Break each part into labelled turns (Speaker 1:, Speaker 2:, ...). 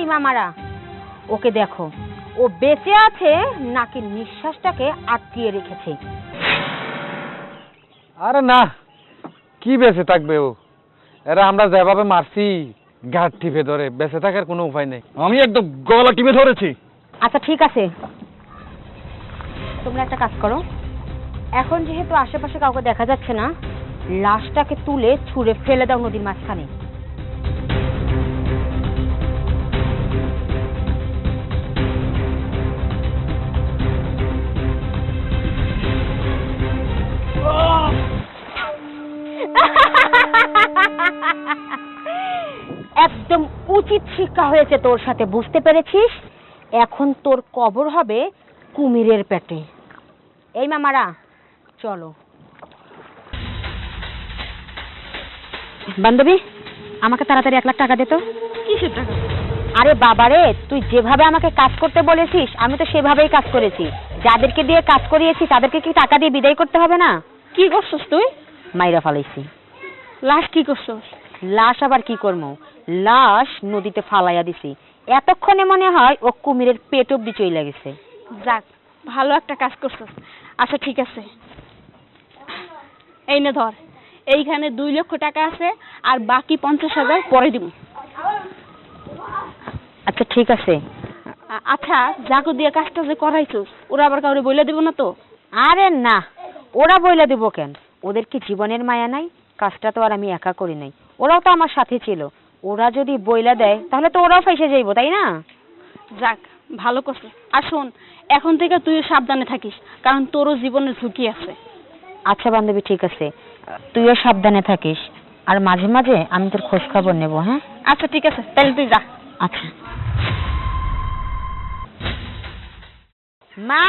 Speaker 1: এই মামারা ওকে দেখো। ও বেঁচে আছে নাকি নিঃশ্বাসটাকে আটকিয়ে রেখেছে।
Speaker 2: আরে না কি বেঁচে থাকবে ও? এরা আমরা যেভাবে মারছি ঘাট টিপে ধরে বেঁচে থাকার কোনো উপায় নেই।
Speaker 3: আমি একদম গলা টিপে ধরেছি।
Speaker 1: আচ্ছা ঠিক আছে। তোমরা একটা কাজ করো। এখন যেহেতু আশেপাশে কাউকে দেখা যাচ্ছে না লাশটাকে তুলে ছুঁড়ে ফেলে দাও নদীর মাঝখানে। একদম উচিত শিক্ষা হয়েছে তোর সাথে বুঝতে পেরেছিস? এখন তোর কবর হবে কুমিরের পেটে। এই মামারা চলো। বান্ধবী আমাকে তাড়াতাড়ি এক লাখ টাকা দে তো।
Speaker 4: কিসের টাকা?
Speaker 1: আরে বাবারে তুই যেভাবে আমাকে কাজ করতে বলেছিস আমি তো সেভাবেই কাজ করেছি। যাদেরকে দিয়ে কাজ করিয়েছি তাদেরকে কি টাকা দিয়ে বিদায় করতে হবে না?
Speaker 4: কি করছস তুই?
Speaker 1: মাইরা ফালাইছি।
Speaker 4: লাশ কি করছস?
Speaker 1: লাশ আবার কি করব লাশ নদীতে ফালাইয়া দিছি। এতক্ষণে মনে হয় ও কুমিরের পেট অব্দি চলে গেছে।
Speaker 4: যাক ভালো একটা কাজ করছস। আচ্ছা ঠিক আছে। এই নে ধর এইখানে দুই লক্ষ টাকা আছে আর বাকি পঞ্চাশ হাজার পরে দিব।
Speaker 1: আচ্ছা ঠিক আছে।
Speaker 4: আচ্ছা যাকে দিয়ে কাজটা যে করাইছস ওরা আবার কাউরে বলে দিব না তো?
Speaker 1: আরে না ওরা বইলা দিব কেন? ওদের কি জীবনের মায়া নাই? কাজটা তো আর আমি একা করি নাই। ওরাও তো আমার সাথে ছিল। ওরা যদি বইলা দেয় তাহলে তো ওরাও ফাইসে যাইবো তাই না?
Speaker 4: যাক ভালো করছিস আর শোন এখন থেকে তুই সাবধানে থাকিস কারণ তোরও জীবনের ঝুঁকি আছে।
Speaker 1: আচ্ছা বান্ধবী ঠিক আছে। তুইও সাবধানে থাকিস। আর মাঝে মাঝে আমি তোর খোঁজ খবর নেব হ্যাঁ?
Speaker 4: আচ্ছা ঠিক আছে তাহলে তুই যা।
Speaker 1: আচ্ছা। মা?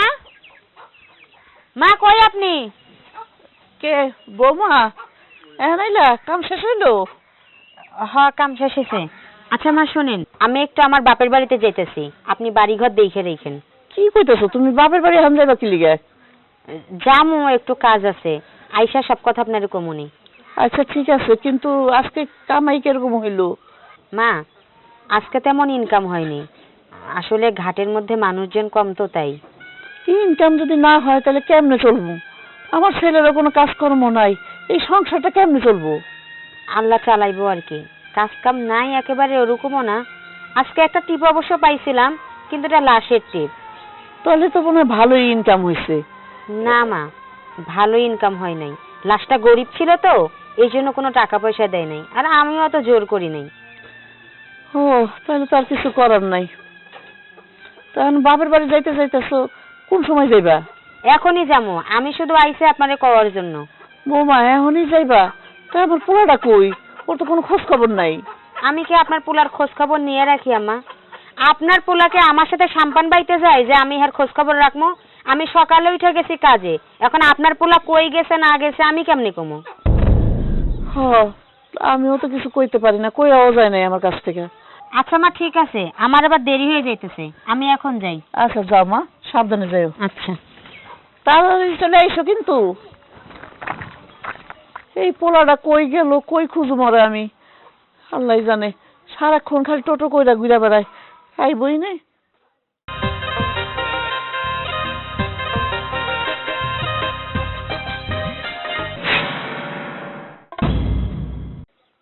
Speaker 1: মা কই আপনি?
Speaker 5: কে বৌমা? এখন আইলা কাম শেষ হইল?
Speaker 1: হ্যাঁ কাম শেষ হয়েছে। আচ্ছা মা শোনেন আমি একটু আমার বাপের বাড়িতে যেতেছি। আপনি বাড়িঘর দেখে রেখেন
Speaker 5: কি কইতেছো? তুমি বাপের বাড়ি এখন যাইবা কি লিগে?
Speaker 1: জামু একটু কাজ আছে। আইসা সব কথা আপনার কমুনি।
Speaker 5: আচ্ছা ঠিক আছে কিন্তু আজকে কামাই কীরকম হইল?
Speaker 1: মা আজকে তেমন ইনকাম হয়নি। আসলে ঘাটের মধ্যে মানুষজন কম তো তাই।
Speaker 5: ইনকাম যদি না হয় তাহলে কেমনে চলবো? আমার ছেলেরও কোনো কাজকর্ম নাই। এই সংসারটা কেমনে চলবো?
Speaker 1: আল্লাহ চালাইবো আর কি। কাজ কাম নাই একেবারে ওরকমও না। আজকে একটা টিপ অবশ্য পাইছিলাম কিন্তু এটা লাশের টিপ
Speaker 5: তাহলে তো মনে হয় ভালোই ইনকাম হয়েছে
Speaker 1: না মা ভালো ইনকাম হয় নাই। লাশটা গরিব ছিল তো এই জন্য কোনো টাকা পয়সা দেয় নাই। আর আমিও অত জোর করি নাই।
Speaker 5: ও তাহলে তো আর কিছু করার নাই। তখন বাপের বাড়ি যাইতে যাইতেছো কোন সময় যাইবা?
Speaker 1: এখনই যাব আমি শুধু আইসে আপনারে কওয়ার জন্য।
Speaker 5: বৌমা এখনই যাইবা? তা আমার পোলাটা কই? ওর তো কোনো খোঁজ খবর নাই।
Speaker 1: আমি কি আপনার পোলার খোঁজ খবর নিয়ে রাখি আম্মা? আপনার পোলাকে আমার সাথে সাম্পান বাইতে যায় যে আমি আর খোঁজ খবর রাখব আমি সকালে উঠে গেছি কাজে। এখন আপনার পোলা কই গেছে না গেছে আমি কেমনি কমো?
Speaker 5: হ আমিও তো কিছু কইতে পারি না। কইয়াও যায় নাই আমার কাছ থেকে।
Speaker 1: আচ্ছা মা ঠিক আছে। আমার আবার দেরি হয়ে যাইতেছে। আমি এখন যাই।
Speaker 5: আচ্ছা যাও মা। সাবধানে যাও
Speaker 1: আচ্ছা।
Speaker 5: তাড়াতাড়ি চলে আইসো কিন্তু। এই পোলাটা কই গেল? কই খুঁজো মরে আমি? আল্লাহ জানে। সারাক্ষণ খালি টোটো কইরা ঘুরা বেড়ায়। আইবই নাই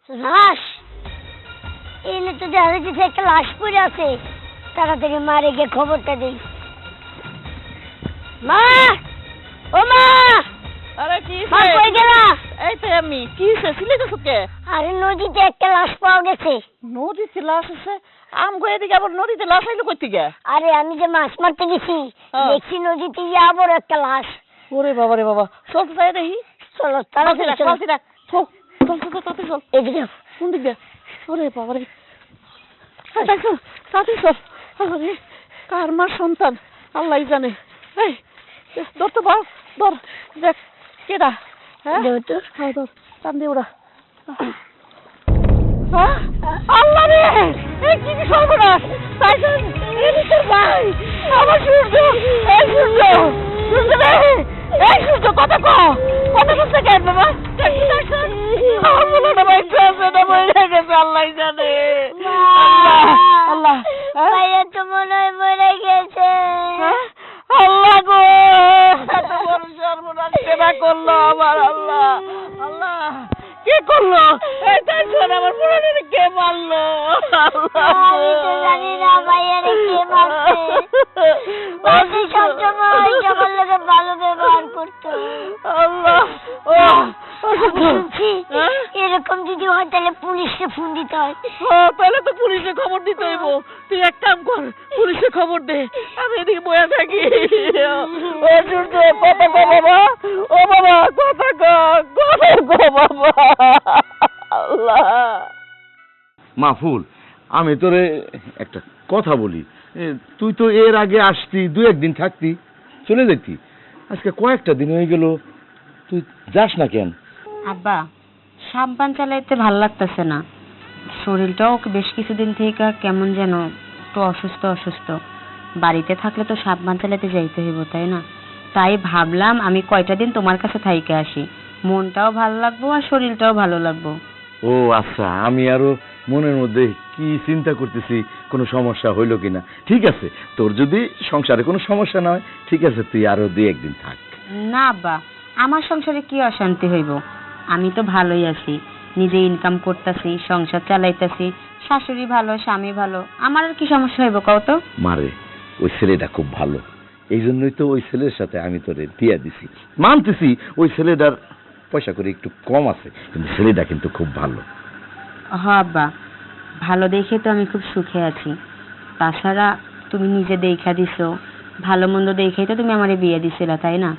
Speaker 6: লাশ এনে তো দেখা যাচ্ছে একটা লাশ পড়ে আছে। তাড়াতাড়ি মারে গিয়ে খবরটা দেই। মা! ও মা!
Speaker 5: আরে কি
Speaker 6: মা কই গেলা?
Speaker 5: এই তো আমি। কি হইছে সিলে গেছো কে?
Speaker 6: আরে নদীতে একটা লাশ পাওয়া গেছে।
Speaker 5: নদীতে লাশ আছে? আম গো এদিকে আবার নদীতে লাশ আইলো কই থেকে?
Speaker 6: আরে আমি যে মাছ মারতে গেছি
Speaker 5: হ্যাঁ।
Speaker 6: দেখছি নদীতে বড় একটা লাশ।
Speaker 5: ওরে বাবা রে বাবা। চল তো যাই দেখি
Speaker 6: চলো
Speaker 5: তাড়াতাড়ি
Speaker 6: চল
Speaker 5: চল। চল চল চল
Speaker 6: এদিকে
Speaker 5: কোন দিক ওরে বাবা রে। চল তাড়াতাড়ি চল। আরে কার মার সন্তান? আল্লাহ জানে। এই ধর তো বাপ ধর। দেখ। কেডা হ্যাঁ?
Speaker 6: দেও তো।
Speaker 5: হ্যাঁ ধর টান দিয়ে হ্যাঁ? আল্লাহ রে! এই কি কি সর্বনাশ? টাইসন এই তোর ভাই আমার সূর্য এই সূর্য সূর্য রে এই সূর্য কথা ক কথা বলতে কেন বাবা? আমার মনে হয় ভাই আছে না মরে গেছে আল্লাহ জানে। আল্লাহ আল্লাহ আল্লাহ হ্যাঁ?
Speaker 6: ভাইয়া তো মনে হয় মরে গেছে।
Speaker 5: হ্যাঁ? আল্লাহ গো এত বড় কেনা করল আমার আল্লাহ। কে করল এই তাই শোন আমার পুরানো কে মারলো
Speaker 6: আমি তো জানি না ভাইয়ারে কে মারছে ভাবি সবসময় সবার লোকে ভালো ব্যবহার করতো
Speaker 5: আল্লাহ ও হ্যাঁ?
Speaker 6: এরকম যদি হয় তাহলে পুলিশকে ফোন দিতে হয়
Speaker 5: ও, তাহলে তো পুলিশে খবর দিতে হইব তুই এক কাম কর পুলিশে খবর দে আমি এদিকে বয়ে থাকি ও সূর্য কথা কো বাবা ও বাবা কথা কো কথা কো বাবা আল্লাহ।
Speaker 3: মাহফুল, আমি তোরে একটা কথা বলি। তুই তো এর আগে আসতি দু একদিন থাকতি, চলে যেতি আজকে কয়েকটা দিন হয়ে গেল, তুই যাস না কেন?
Speaker 1: আব্বা, সাবধান চালাইতে ভালো লাগতেছে না। শরীরটাও বেশ কিছুদিন থেকে কেমন যেন একটু অসুস্থ অসুস্থ। বাড়িতে থাকলে তো সাবধান চালাইতে যাইতে হইব, তাই না? তাই ভাবলাম আমি কয়টা দিন তোমার কাছে থাইকে আসি। মনটাও ভালো লাগবো আর শরীরটাও ভালো লাগবো।
Speaker 3: ও আচ্ছা আমি আরও মনের মধ্যে কি চিন্তা করতেছি কোনো সমস্যা হইল কিনা? ঠিক আছে তোর যদি সংসারে কোনো সমস্যা না হয় ঠিক আছে তুই আরও দুই একদিন থাক।
Speaker 1: না আব্বা আমার সংসারে কি অশান্তি হইব? আমি তো ভালোই আছি নিজে ইনকাম করতেছি সংসার চালাইতেছি শাশুড়ি ভালো স্বামী ভালো আমার আর কি সমস্যা হইব কও তো?
Speaker 3: মারে ওই ছেলেটা খুব ভালো এই জন্যই তো ওই ছেলের সাথে আমি তোরে দিয়া দিছি। মানতেছি ওই ছেলেটার পয়সা করে একটু কম আছে কিন্তু ছেলেটা কিন্তু খুব ভালো।
Speaker 1: হ আব্বা ভালো দেখে তো আমি খুব সুখে আছি। তাছাড়া তুমি নিজে দেখা দিছো ভালো মন্দ দেখেই তো তুমি আমারে বিয়ে দিছিলা তাই না?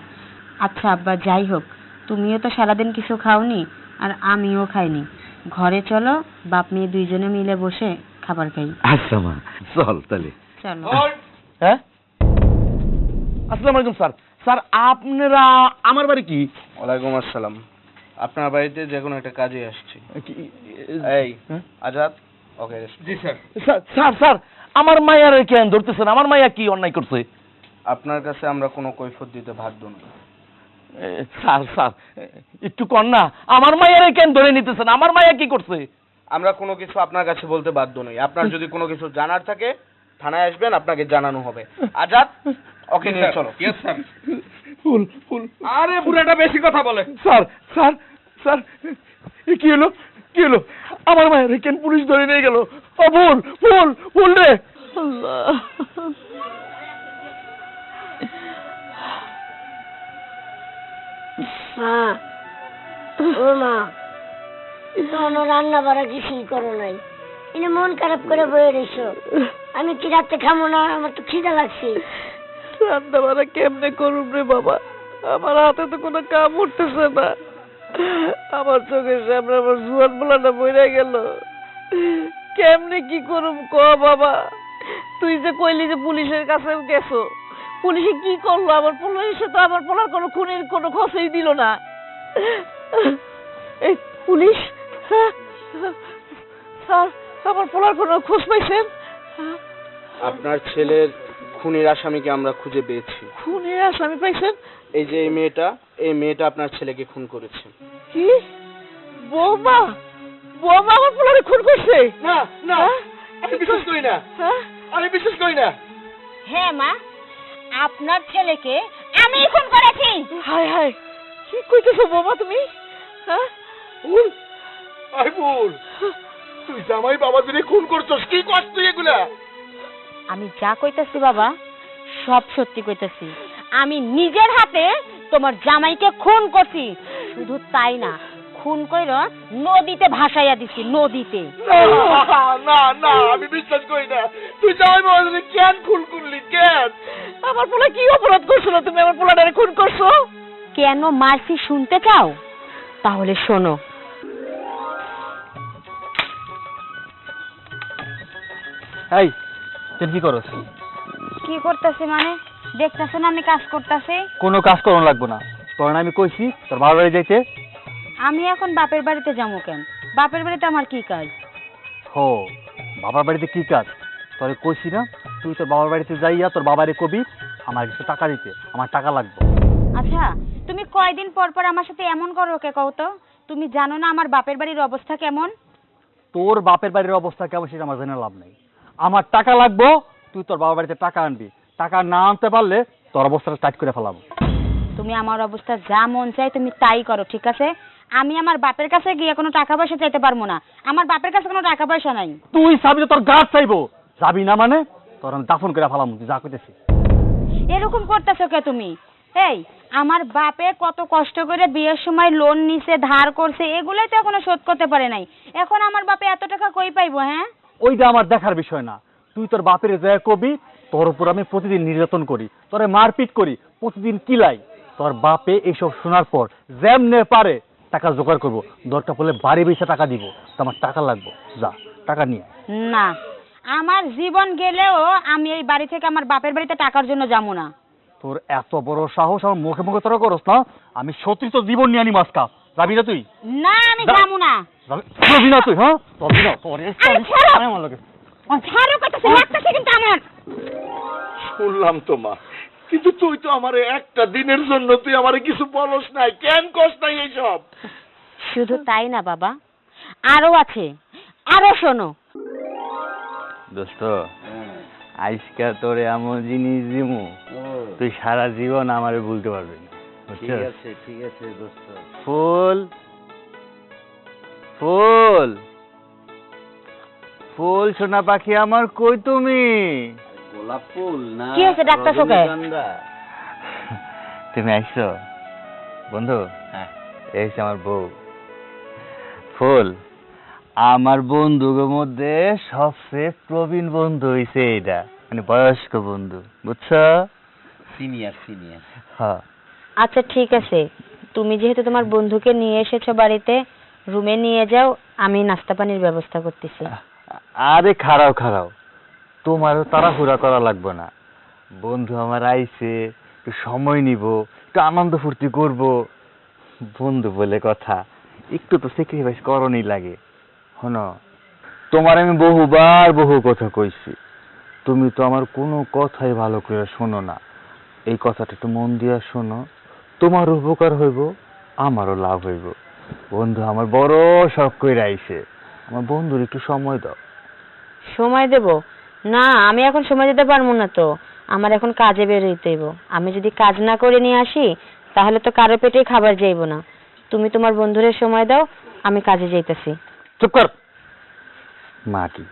Speaker 1: আচ্ছা আব্বা যাই হোক তুমিও তো সারাদিন কিছু খাওনি আর আমিও খাইনি। ঘরে চলো বাপ মেয়ে দুইজনে মিলে বসে খাবার খাই।
Speaker 3: আচ্ছা মা চল তাহলে।
Speaker 1: চলো।
Speaker 3: হ্যাঁ? আসসালামু আলাইকুম স্যার। স্যার আপনারা আমার বাড়ি কি?
Speaker 7: ওয়ালাইকুম আসসালাম। আপনার বাড়িতে যে কোনো একটা কাজে আসছি। এই
Speaker 3: হ্যাঁ?
Speaker 7: আজাদ? ওকে জি স্যার।
Speaker 3: স্যার স্যার স্যার আমার মায়ের কেন ধরতেছেন? আমার মায়া কি অন্যায় করছে?
Speaker 7: আপনার কাছে আমরা কোনো কৈফত দিতে বাধ্য নই।
Speaker 3: এ, স্যার স্যার একটু কর না। আমার মায়ের কেন ধরে নিতেছেন? আমার মায়া কি করছে?
Speaker 7: আমরা কোনো কিছু আপনার কাছে বলতে বাধ্য নই। আপনার যদি কোনো কিছু জানার থাকে থানায় আসবেন আপনাকে জানানো হবে। আজাদ? ওকে নিয়ে চলো
Speaker 3: ফুল ফুল
Speaker 7: আরে বুড়াটা বেশি কথা বলে।
Speaker 3: স্যার স্যার স্যার কি হলো? কি হলো? আমার মায়ের কেন পুলিশ ধরে নিয়ে গেল। ও ফুল ফুল ফুল রে।
Speaker 6: মা ও মা তখনও রান্না বাড়া কিছুই করো নাই। এনে মন খারাপ করে বয়ে রইছো। আমি কি রাতে খামো না? আমার তো খিদা লাগছে।
Speaker 5: রান্না বান্না কেমনে করুম রে বাবা? আমার হাতে তো কোনো কাম উঠতেছে না। আমার চোখের সামনে আমার জুয়ান বলাটা বইরা গেল। কেমনে কি করুম ক বাবা? তুই যে কইলি যে পুলিশের কাছে গেছো, পুলিশে কি করল? আমার পুলিশে তো আমার পোলার কোনো খুনের কোনো খোঁজই দিল না। এই পুলিশ? হ্যাঁ? স্যার, আমার পোলার কোনো খোঁজ পাইছেন?
Speaker 7: আপনার ছেলের খুনির আসামিকে আমরা খুঁজে পেয়েছি।
Speaker 5: খুনের আসামি পাইছেন?
Speaker 7: এই যে এই মেয়েটা এই মেয়েটা আপনার ছেলেকে খুন করেছে।
Speaker 5: কি? বৌমা? বৌমা আমার পোলারে খুন করছে?
Speaker 7: না না।
Speaker 5: হ্যাঁ?
Speaker 7: আমি বিশ্বাস করি না।
Speaker 5: হ্যাঁ?
Speaker 7: আমি বিশ্বাস করি না।
Speaker 1: হ্যাঁ মা। আপনার ছেলেকে আমি খুন করেছি।
Speaker 5: হায় হায়। কি কইতেছো বৌমা তুমি? হ্যাঁ?
Speaker 7: ভুল আই ভুল তুই জামাই বাবা দিনে খুন করছস কি করছ তুই এগুলা?
Speaker 1: আমি যা কইতাছি বাবা সব সত্যি কইতাছি। আমি নিজের হাতে তোমার জামাইকে খুন করছি। শুধু তাই না খুন কইর নদীতে ভাসাইয়া দিছি নদীতে।
Speaker 7: না না আমি বিশ্বাস করি না। তুই জামাই দিনে কেন খুন করলি? কেন?
Speaker 5: আমার পোলা কি অপরাধ করছিল? তুমি আমার পোলাটারে খুন করছ?
Speaker 1: কেন মারছি শুনতে চাও? তাহলে শোনো।
Speaker 2: এই তুই কি করস?
Speaker 1: কি করতেছি মানে? দেখতেছ না আমি কাজ করতেছি?
Speaker 2: কোনো কাজ করুন লাগবো না। তোর আমি কইছি তোর বাবার বাড়ি যাইতে।
Speaker 1: আমি এখন বাপের বাড়িতে যাব কেন? বাপের বাড়িতে আমার কি কাজ?
Speaker 2: হো বাবার বাড়িতে কি কাজ? তোরে কইছি না তুই তোর বাবার বাড়িতে যাইয়া তোর বাবারে কবি আমার কিছু টাকা দিতে আমার টাকা লাগবে।
Speaker 1: আচ্ছা তুমি কয়দিন পর পর আমার সাথে এমন করো কে কও তো? তুমি জানো না আমার বাপের বাড়ির অবস্থা কেমন?
Speaker 2: তোর বাপের বাড়ির অবস্থা কেমন সেটা আমার জেনে লাভ নাই। আমার টাকা লাগবো তুই তোর বাবার বাড়িতে টাকা আনবি। টাকা না আনতে পারলে তোর অবস্থাটা টাইট করে ফেলাবো।
Speaker 1: তুমি আমার অবস্থা যা মন চাই তুমি তাই করো ঠিক আছে? আমি আমার বাপের কাছে গিয়ে কোনো টাকা পয়সা চাইতে পারব না। আমার বাপের কাছে কোনো টাকা পয়সা নাই।
Speaker 2: তুই চাবি তো তোর গাছ চাইব। যাবি না মানে তোর আমি দাফন করে ফেলাম তুই যা কইতেছি।
Speaker 1: এরকম করতেছো কে তুমি? এই আমার বাপে কত কষ্ট করে বিয়ের সময় লোন নিছে ধার করছে এগুলোই তো এখনও শোধ করতে পারে নাই। এখন আমার বাপে এত টাকা কই পাইবো হ্যাঁ?
Speaker 2: ওইটা আমার দেখার বিষয় না। তুই তোর বাপের জয় কবি তোর উপর আমি প্রতিদিন নির্যাতন করি তোরে মারপিট করি প্রতিদিন কিলাই। তোর বাপে এইসব শোনার পর যেমনে পারে টাকা জোগাড় করব দরকার পড়লে বাড়ি বেসে টাকা দিব আমার টাকা লাগবে। যা টাকা নিয়ে
Speaker 1: না আমার জীবন গেলেও আমি এই বাড়ি থেকে আমার বাপের বাড়িতে টাকার জন্য যাব না।
Speaker 2: তোর এত বড় সাহস আমার মুখে মুখে তোরা করস না আমি সত্যি তোর জীবন নিয়ে আনি মাস্কা। যাবি না তুই?
Speaker 1: না আমি। যাব না।
Speaker 2: যাবি না তুই হ্যাঁ? না তোর আমার লাগে।
Speaker 1: ছাড়ো লাগতেছে কিন্তু আমার
Speaker 3: শুনলাম তো মা। কিন্তু তুই তো আমার একটা দিনের জন্য তুই আমার কিছু বলস নাই কেন কস নাই এইসব?
Speaker 1: শুধু তাই না বাবা। আরও আছে। আরও শোনো।
Speaker 2: দোস্ত আজকে তোরে এমন জিনিস দিমু তুই সারা জীবন আমারে ভুলতে পারবি না।
Speaker 3: ঠিক আছে ঠিক আছে দোস্ত।
Speaker 2: ফুল ফুল। ফুল সোনা পাখি আমার কই তুমি?
Speaker 3: গোলাপ ফুল না
Speaker 1: কি হয়েছে, ডাকতাছো কে?
Speaker 3: রজনীগন্ধা?
Speaker 2: তুমি আইছো বন্ধু
Speaker 3: হ্যাঁ।
Speaker 2: এই আমার বউ। ফুল আমার বন্ধুর মধ্যে সবচেয়ে প্রবীণ বন্ধু হইছে এটা মানে বয়স্ক বন্ধু বুঝছ?
Speaker 3: সিনিয়র সিনিয়র
Speaker 2: হ্যাঁ।
Speaker 1: আচ্ছা ঠিক আছে। তুমি যেহেতু তোমার বন্ধুকে নিয়ে এসেছ বাড়িতে রুমে নিয়ে যাও, আমি নাস্তা পানির ব্যবস্থা করতেছি।
Speaker 2: আরে খারাও খারাও। তোমারও তাড়াহুড়া করা লাগবে না। বন্ধু আমার আইছে, একটু সময় নিব, একটু আনন্দ ফুর্তি করব। বন্ধু বলে কথা, একটু তো স্যাক্রিফাইস করণই লাগে। হন তোমার আমি বহুবার বহু কথা কইছি। তুমি তো আমার কোনো কথাই ভালো করে শোনো না। এই কথাটা একটু মন দিয়া শোনো। তোমার উপকার হইব, আমারও লাভ হইব। বন্ধু আমার বড় শখ কইরা আইছে। আমার বন্ধুর একটু সময় দাও।
Speaker 1: সময় দেব? না আমি এখন সময় দিতে পারব না তো। আমার এখন কাজে বেরোইতে হইব। আমি যদি কাজ না করে নিয়ে আসি তাহলে তো কারও পেটে খাবার যাইব না। তুমি তোমার বন্ধুরে সময় দাও আমি কাজে যাইতেছি।
Speaker 2: চুপ কর। মাটি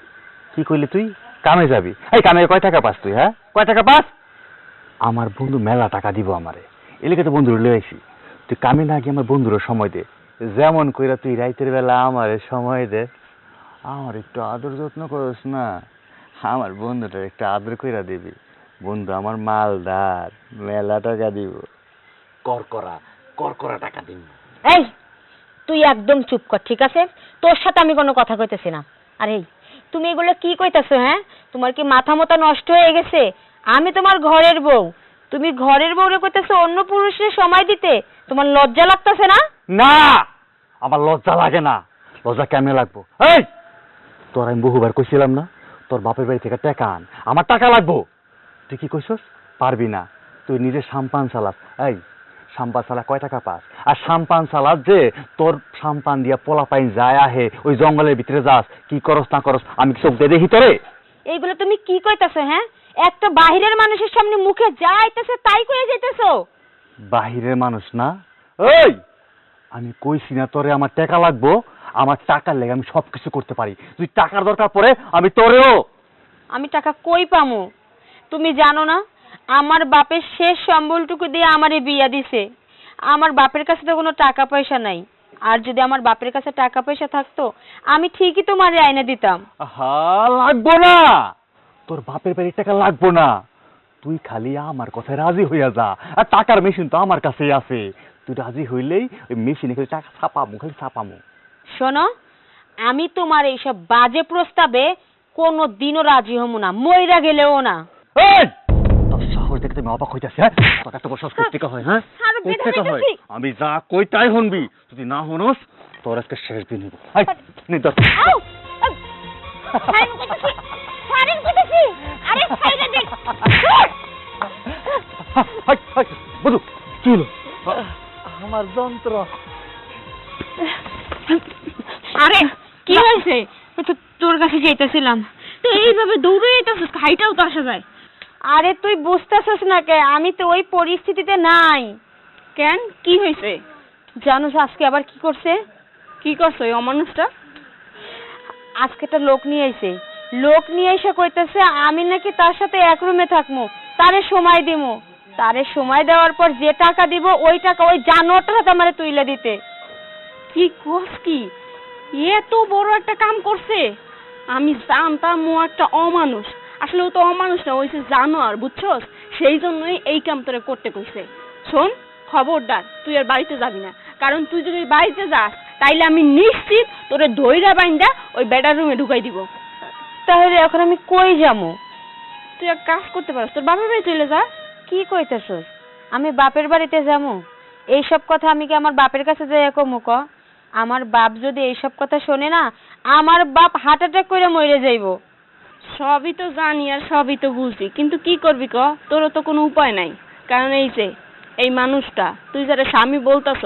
Speaker 2: কি? কইলি তুই? কামে যাবি। এই কামে কয় টাকা পাস তুই হ্যাঁ? কয় টাকা পাস? আমার বন্ধু মেলা টাকা দিব আমারে। এলাকা তো বন্ধুর লয়ে আইছি। তুই কামে না গিয়ে আমার বন্ধুর সময় দে। যেমন কইরা তুই রাইতের বেলা আমারে সময় দে আমার একটু আদর যত্ন করিস না আমার বন্ধুটার একটু আদর কইরা দিবি। বন্ধু আমার মালদার মেলা টাকা দিব।
Speaker 3: কর করা কর করা টাকা দিন
Speaker 1: এই তুই একদম চুপ কর ঠিক আছে? তোর সাথে আমি কোনো কথা কইতেছি না। আর এই তুমি এগুলো কি কইতাছো হ্যাঁ? তোমার কি মাথা মতো নষ্ট হয়ে গেছে? আমি তোমার ঘরের বউ। তুমি ঘরের বউরে কইতেছো অন্য পুরুষের সময় দিতে? তোমার লজ্জা লাগতেছে না?
Speaker 2: না! আমার লজ্জা লাগে না। লজ্জা কেমনে লাগবো? এই! তোর আমি বহুবার কইছিলাম না তোর বাপের বাড়ি থেকে টাকা আন। আমার টাকা লাগবো। তুই কি কইছস? পারবি না। তুই নিজে সাম্পান চালাস। এই সাম্পান চালা কয় টাকা পাস? আর সাম্পান চালাস যে তোর সাম্পান দিয়া পোলা পাইন যায় আহে ওই জঙ্গলের ভিতরে যাস। কি করস না করস আমি কি চোখ দিয়ে দেখি তোরে।
Speaker 1: এইগুলো তুমি কি কইতাছো হ্যাঁ? একটা বাহিরের মানুষের সামনে মুখে যা আইতেছে তাই কয়ে যাইতেছো।
Speaker 2: বাহিরের মানুষ না? এই আমি কইছি না তোরে আমার টাকা লাগবো আমার টাকার লেগে আমি করতে পারি। তুই টাকার দরকার পড়ে আমি তোরেও।
Speaker 1: আমি টাকা কই পামু? তুমি জানো না আমার বাপের শেষ সম্বলটুকু দিয়ে আমারে বিয়া দিছে। আমার বাপের কাছে তো কোনো টাকা পয়সা নাই। আর যদি আমার বাপের কাছে টাকা পয়সা থাকতো আমি ঠিকই তোমারে আইনে দিতাম।
Speaker 2: হা লাগবো না! তোর বাপের বাড়ির টাকা লাগবো না। তুই খালি আমার কথায় রাজি হইয়া যা। আর টাকার মেশিন তো আমার কাছেই আছে। তুই রাজি হইলেই ওই মেশিনে খালি টাকা ছাপামু খালি ছাপামু।
Speaker 1: শোনো আমি তোমার এইসব বাজে প্রস্তাবে কোনো দিনও রাজি হব না মইরা গেলেও না।
Speaker 2: এই! তোর সাহস দেখে তুমি অবাক হইতাছে হ্যাঁ? তোর বড় সাহস করতে হয় হ্যাঁ?
Speaker 1: আরও বেঁধে
Speaker 2: করতে হয়। আমি যা কই তাই শুনবি। যদি না হনস তোর আজকে শেষ দিন হইব। এই নে ধর।
Speaker 1: আউ! আউ! ছাড়েন কইতাছি! ছাড়েন কইতাছি! আরে ছাইরা দে!
Speaker 2: হাই, হাই, বধু, কি হলো? আমার যন্ত্র।
Speaker 1: আরে কি হয়েছে? তোর কাছে যাইতেছিলাম। তো
Speaker 4: এইভাবে দৌড়ে যেতেছিস হাইটাও তো আসা যায়।
Speaker 1: আরে তুই বুঝতেছিস না কে? আমি তো ওই পরিস্থিতিতে নাই।
Speaker 4: কেন? কি হয়েছে?
Speaker 1: জানোস আজকে আবার কি করছে?
Speaker 4: কি করছ এই অমানুষটা?
Speaker 1: আজকে একটা লোক নিয়ে আইছে। লোক নিয়ে এসে কইতেছে, আমি নাকি তার সাথে এক রুমে থাকব তারে সময় দিমু। তারে সময় দেওয়ার পর যে টাকা দিব, ওই টাকা, ওই জানোয়ারটার হাতে আমারে তুইলে দিতে।
Speaker 4: কি কস কি? এত বড় একটা কাম করছে। আমি জানতাম ও একটা অমানুষ। আসলে ও তো অমানুষ না ওই যে জানোয়ার, বুঝছস? সেই জন্যই এই কাম তোরে করতে কইছে। শোন, খবরদার, তুই আর বাড়িতে যাবি না। কারণ তুই যদি বাড়িতে যাস, তাইলে আমি নিশ্চিত তোরে ধইরা বাইন্দা ওই বেডার রুমে ঢুকাই দিব।
Speaker 1: তাহলে এখন আমি কই যামু
Speaker 4: তুই এক কাজ করতে পারিস তোর বাপের বাড়ি চলে যা।
Speaker 1: কি কইতেছস? আমি বাপের বাড়িতে যামু এইসব কথা আমি কি আমার বাপের কাছে যাই কমু ক? আমার বাপ যদি এইসব কথা শোনে না আমার বাপ হার্ট অ্যাটাক করে মরে যাইবো।
Speaker 4: সবই তো জানি আর সবই তো বুঝি কিন্তু কি করবি ক? তোরও তো কোনো উপায় নাই। কারণ এই যে এই মানুষটা তুই যারা স্বামী বলতাছ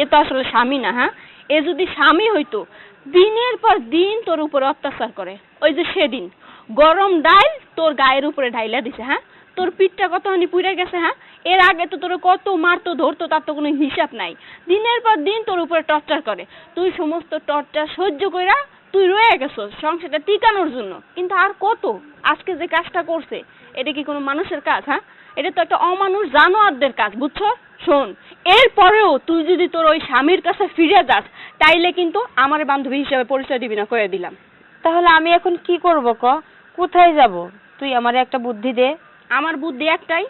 Speaker 4: এ তো আসলে স্বামী না হ্যাঁ? এ যদি স্বামী হইতো দিনের পর দিন তোর উপরে অত্যাচার করে। ওই যে সেদিন, গরম ডাল তোর গায়ের উপরে ঢাইলা দিছে হ্যাঁ? তোর পিঠটা কতখানি পুড়ে গেছে হ্যাঁ? এর আগে তো তোর কত মারতো, ধরতো, তার তো কোনো হিসাব নাই। দিনের পর দিন তোর উপরে টর্চার করে। তুই সমস্ত টর্চার সহ্য কইরা তুই রয়ে গেছো সংসারটা টিকানোর জন্য। কিন্তু আর কত? আজকে যে কাজটা করছে, এটা কি কোনো মানুষের কাজ হ্যাঁ? এটা তো একটা অমানুষ জানোয়ারদের কাজ বুঝছ শোন এরপরেও তুই যদি তোর ওই স্বামীর কাছে ফিরে যাস তাইলে কিন্তু আমার বান্ধবী হিসেবে পরিচয় দিবি না কয়ে দিলাম।
Speaker 1: তাহলে আমি এখন কি করব ক? কোথায় যাব? তুই আমারে একটা বুদ্ধি দে।
Speaker 4: আমার বুদ্ধি একটাই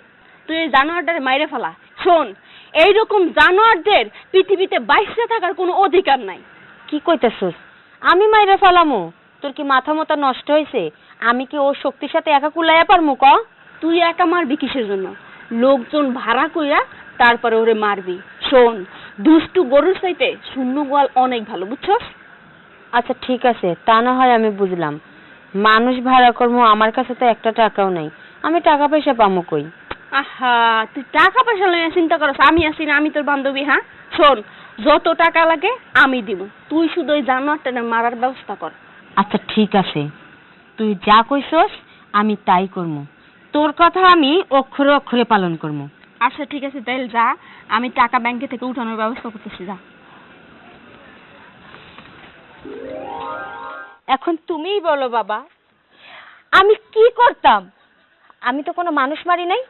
Speaker 4: তুই এই জানোয়ারটারে মাইরে ফেলা। শোন এইরকম জানোয়ারদের পৃথিবীতে বাইশে থাকার কোনো অধিকার নাই।
Speaker 1: কি কইতেছস? আমি মাইরে ফেলামু। তোর কি মাথা মতো নষ্ট হয়েছে আমি কি ওর শক্তির সাথে একা কুলাইয়া পারমু ক?
Speaker 4: তুই একা মারবি কিসের জন্য? লোকজন ভাড়া কইরা তারপরে ওরে মারবি। শোন দুষ্টু গরুর চাইতে শূন্য গোয়াল অনেক ভালো বুঝছস?
Speaker 1: আচ্ছা ঠিক আছে তা না হয় আমি বুঝলাম। মানুষ ভাড়া করব আমার কাছে তো একটা টাকাও নাই। আমি টাকা পয়সা পামু কই?
Speaker 4: আহা তুই টাকা পয়সা লইয়া চিন্তা করস আমি আছি না আমি তোর বান্ধবী হ্যাঁ? শোন যত টাকা লাগে আমি দিব তুই শুধু ওই জানোয়ারটা না মারার ব্যবস্থা কর।
Speaker 1: আচ্ছা ঠিক আছে। তুই যা কইছস আমি তাই করমু। তোর কথা আমি অক্ষরে অক্ষরে পালন করমু।
Speaker 4: আচ্ছা ঠিক আছে তাহলে যা। আমি টাকা ব্যাংকে থেকে উঠানোর ব্যবস্থা করতেছি, যা।
Speaker 1: এখন তুমিই বলো, বাবা। আমি কি করতাম? আমি তো কোনো মানুষ মারি নাই।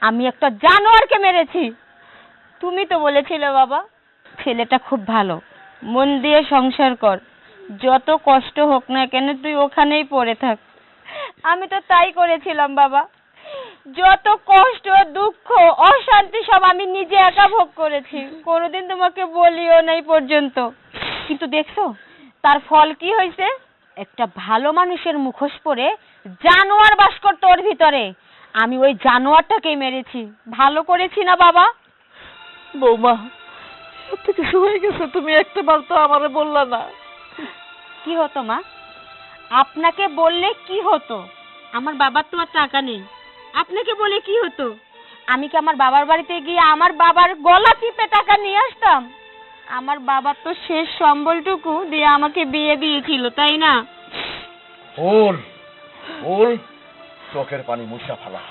Speaker 1: আমি একটা জানোয়ারকে মেরেছি। তুমি তো বলেছিলে, বাবা, ছেলেটা খুব ভালো। মন দিয়ে সংসার কর। যত কষ্ট হোক না কেন তুই ওখানেই পড়ে থাক। আমি তো তাই করেছিলাম, বাবা। যত কষ্ট দুঃখ অশান্তি সব আমি নিজে একা ভোগ করেছি। কোনোদিন তোমাকে বলিও নাই পর্যন্ত। কিন্তু দেখছ তার ফল কি হয়েছে? একটা ভালো মানুষের মুখোশ পরে জানোয়ার বাস করতো ওর ভিতরে। আমি ওই জানোয়ারটাকেই মেরেছি। ভালো করেছি না বাবা?
Speaker 5: বৌমা সত্যি কিছু হয়ে গেছে তুমি একটা বার তো আমারে বললা না।
Speaker 1: কি হতো মা? আপনাকে বললে কি হতো? আমার বাবার তো আর টাকা নেই। আপনাকে বলে কি হতো? আমি কি আমার বাবার বাড়িতে গিয়ে আমার বাবার গলা টিপে টাকা নিয়ে আসতাম? আমার বাবার তো শেষ সম্বলটুকু দিয়ে আমাকে বিয়ে দিয়েছিল, তাই না?
Speaker 8: ফুল ফুল চোখের পানি মুছা ফেলা।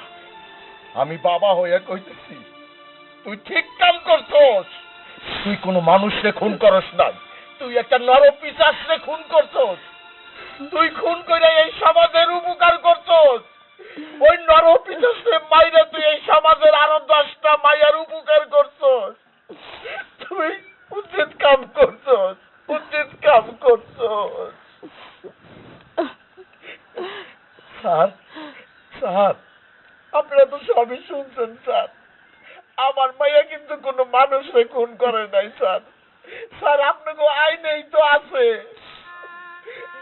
Speaker 8: আমি বাবা হয়ে কইতেছি, তুই ঠিক কাম করছস। তুই কোনো মানুষকে খুন করস নাই। তুই একটা নর পিসাসরে খুন করছস। তুই খুন কইরা এই সমাজের উপকার করছস। ওই নর পিসাসরে মাইরা তুই এই সমাজের আরও দশটা মাইয়ার উপকার করছস। তুই উচিত কাম করছস, উচিত কাম করছস। স্যার স্যার, আপনারা তো সবই শুনছেন, স্যার। আমার মাইয়া কিন্তু কোনো মানুষে খুন করে নাই, স্যার। স্যার, আপনাকে আইনেই তো আছে।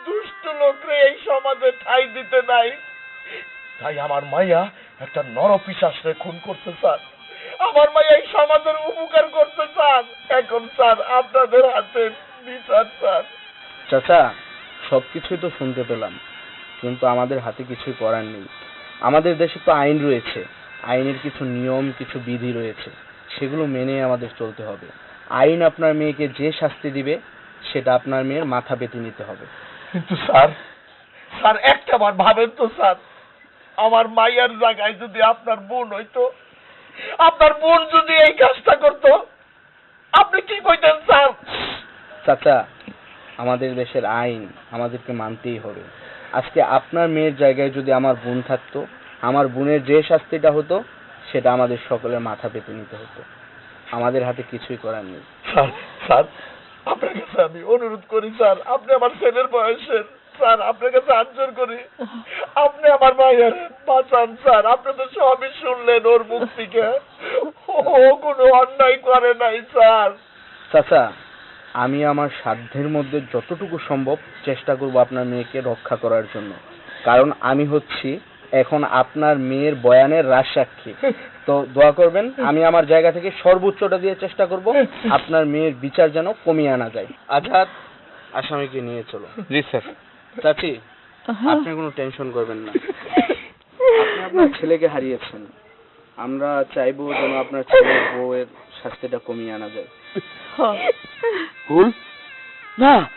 Speaker 8: দুষ্ট লোকরে এই সমাজে ঠাই দিতে নাই। তাই আমার মাইয়া একটা নরপিশাসরে খুন করছে স্যার আমার মাইয়া এই সমাজের উপকার করতে স্যার এখন স্যার আপনাদের হাতে বিচার স্যার।
Speaker 7: চাচা সব কিছুই তো শুনতে পেলাম কিন্তু আমাদের হাতে কিছুই করার নেই। আমাদের দেশে তো আইন রয়েছে আইনের কিছু নিয়ম কিছু বিধি রয়েছে সেগুলো মেনে আমাদের চলতে হবে। আইন আপনার মেয়েকে যে শাস্তি দিবে সেটা আপনার মেয়ের মাথা পেতে নিতে হবে।
Speaker 8: কিন্তু স্যার স্যার একটা বার ভাবেন তো স্যার। আমার মায়ের জায়গায় যদি আপনার বোন হইতো আপনার বোন যদি এই কাজটা করতো আপনি কি কইতেন স্যার?
Speaker 7: চাচা আমাদের দেশের আইন আমাদেরকে মানতেই হবে। আজকে আপনার মেয়ের জায়গায় যদি আমার বোন থাকতো আমার বোনের যে শাস্তিটা হতো সেটা আমাদের সকলের মাথা পেতে নিতে হতো। আমাদের হাতে কিছুই করার নেই।
Speaker 8: স্যার স্যার আপনার কাছে আমি অনুরোধ করি স্যার আপনি আমার ছেলের বয়সের স্যার আপনার কাছে আঞ্চর করি। আপনি আমার মায়ের বাঁচান স্যার। আপনি তো সবই শুনলেন ওর মুখ থেকে। ও কোনো অন্যায় করে নাই স্যার।
Speaker 7: চাচা আমি আমার সাধ্যের মধ্যে যতটুকু সম্ভব চেষ্টা করব আপনার মেয়েকে রক্ষা করার জন্য। কারণ আমি হচ্ছি এখন আপনার মেয়ের বয়ানের রাজ সাক্ষী তো দোয়া করবেন আমি আমার জায়গা থেকে সর্বোচ্চটা দিয়ে চেষ্টা করব আপনার মেয়ের বিচার যেন কমিয়ে আনা যায়। আজাদ আসামিকে নিয়ে চলো
Speaker 2: জি স্যার।
Speaker 7: চাচি আপনি কোনো টেনশন করবেন না। আপনি আপনার ছেলেকে হারিয়েছেন। আমরা চাইব যেন আপনার ছেলের বউয়ের শাস্তিটা কমিয়ে আনা যায়।
Speaker 3: ফুল? না।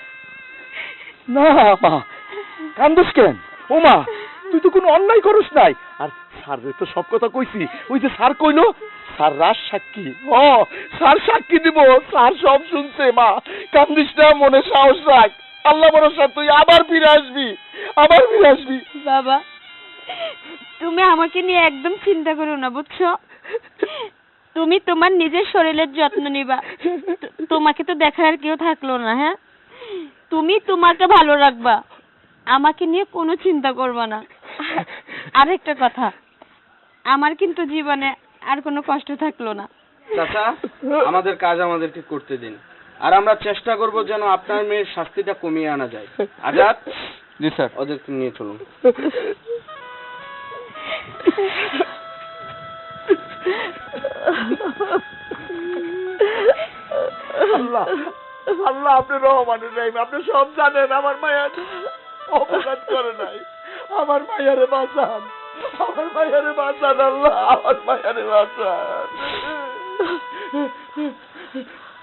Speaker 3: না মা। কান্দুস কেন? ও মা তুই তো কোনো অন্যায় করস নাই। আর স্যার তো সব কথা কইছি। ওই যে স্যার কইলো স্যার রাজ সাক্ষী। ও স্যার সাক্ষী দিব। স্যার সব শুনছে মা। কান্দিস না মনে সাহস রাখ। আল্লাহ ভরসা তুই আবার ফিরে আসবি আবার ফিরে আসবি।
Speaker 4: বাবা তুমি আমাকে নিয়ে একদম চিন্তা করো না বুঝছ? তুমি তোমার নিজের শরীরের যত্ন নিবা। তোমাকে তো দেখার আর কেউ থাকল না হ্যাঁ? তুমি তোমাকে ভালো রাখবা। আমাকে নিয়ে কোনো চিন্তা করবা না। আরেকটা কথা আমার কিন্তু জীবনে আর কোনো কষ্ট থাকল না।
Speaker 7: চাচা আমাদের কাজ আমাদেরকে করতে দিন। আর আমরা চেষ্টা করব যেন আপনার মেয়ের শাস্তিটা কমিয়ে আনা যায়। আজাদ?
Speaker 2: জি স্যার।
Speaker 7: ওদেরকে নিয়ে চলুন।
Speaker 8: আল্লাহ আল্লাহ আপনি রহমানের রাহিম আপনি সব জানেন আমার মায়ের অপরাধ করে নাই। আমার মায়ের বাঁচান আমার মায়ের বাঁচান আল্লাহ আমার মায়ের বাঁচান।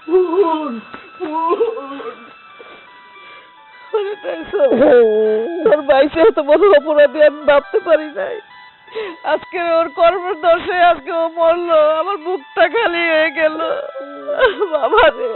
Speaker 8: ফুল, ফুল।
Speaker 5: তোর বাইশে এত বড় অপরাধী আমি ভাবতে পারি নাই। আজকে ওর কর্মের দোষে আজকে ও মরলো আমার বুকটা খালি হয়ে গেল। বাবা রে।